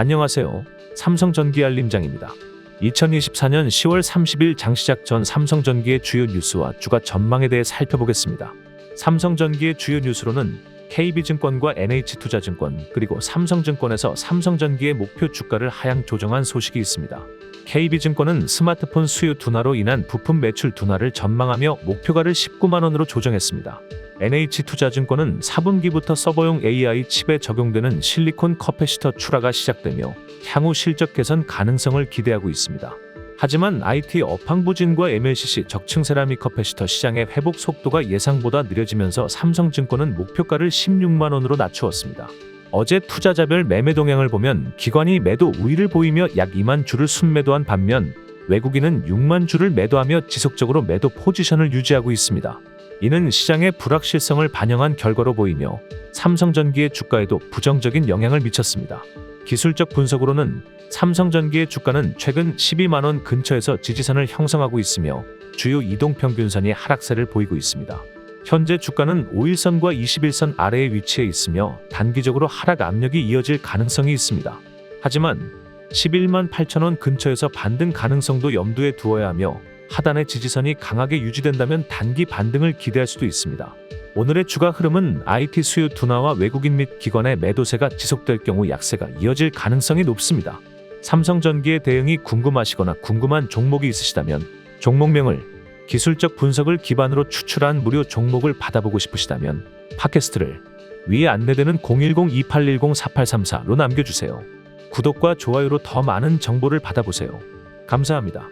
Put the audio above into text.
안녕하세요. 삼성전기 알림장입니다. 2024년 10월 30일 장시작 전 삼성전기의 주요 뉴스와 주가 전망에 대해 살펴보겠습니다. 삼성전기의 주요 뉴스로는 KB증권과 NH투자증권 그리고 삼성증권에서 삼성전기의 목표 주가를 하향 조정한 소식이 있습니다. KB증권은 스마트폰 수요 둔화로 인한 부품 매출 둔화를 전망하며 목표가를 19만 원으로 조정했습니다. NH투자증권은 4분기부터 서버용 AI 칩에 적용되는 실리콘 커패시터 출하가 시작되며 향후 실적 개선 가능성을 기대하고 있습니다. 하지만 IT 업황 부진과 MLCC 적층 세라믹 커패시터 시장의 회복 속도가 예상보다 느려지면서 삼성증권은 목표가를 16만 원으로 낮추었습니다. 어제 투자자별 매매 동향을 보면 기관이 매도 우위를 보이며 약 2만 주를 순매도한 반면 외국인은 6만 주를 매도하며 지속적으로 매도 포지션을 유지하고 있습니다. 이는 시장의 불확실성을 반영한 결과로 보이며 삼성전기의 주가에도 부정적인 영향을 미쳤습니다. 기술적 분석으로는 삼성전기의 주가는 최근 12만 원 근처에서 지지선을 형성하고 있으며 주요 이동평균선이 하락세를 보이고 있습니다. 현재 주가는 5일선과 21선 아래에 위치해 있으며 단기적으로 하락 압력이 이어질 가능성이 있습니다. 하지만 11만 8천 원 근처에서 반등 가능성도 염두에 두어야 하며 하단의 지지선이 강하게 유지된다면 단기 반등을 기대할 수도 있습니다. 오늘의 주가 흐름은 IT 수요 둔화와 외국인 및 기관의 매도세가 지속될 경우 약세가 이어질 가능성이 높습니다. 삼성전기의 대응이 궁금하시거나 궁금한 종목이 있으시다면 종목명을 기술적 분석을 기반으로 추출한 무료 종목을 받아보고 싶으시다면 팟캐스트를 위에 안내되는 010-2810-4834로 남겨주세요. 구독과 좋아요로 더 많은 정보를 받아보세요. 감사합니다.